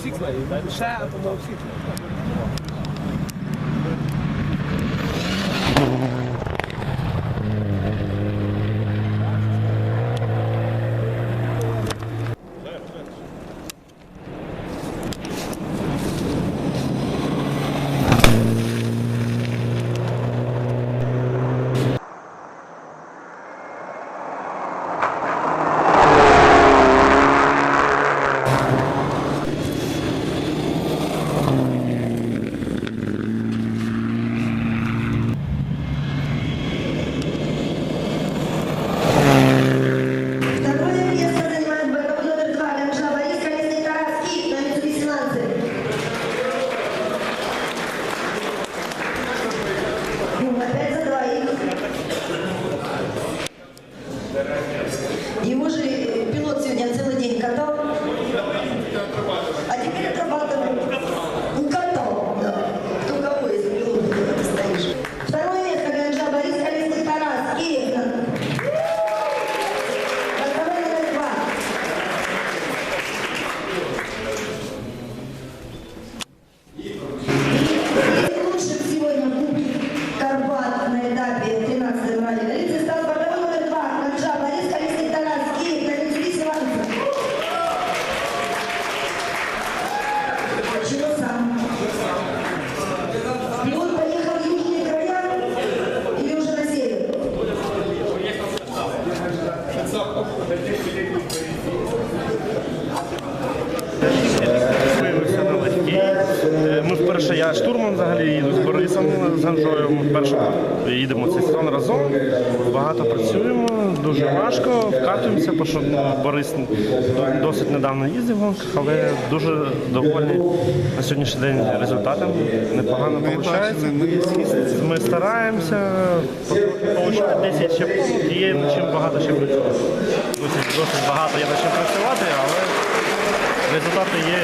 ziek leven. Zij had nog nooit ziek. Его же Thank you. Ми вперше, я штурман взагалі їду з Борисом з Ганжою. Ми вперше їдемо цей сезон разом. Багато працюємо, дуже важко, вкатуємося, бо що ну, Борис досить недавно їздив але дуже довольні на сьогоднішній день результатами. Непогано виходить. Ми стараємося, отримати 10 ще є над чим багато ще працювати. Досить, багато є над чим працювати, але результати є.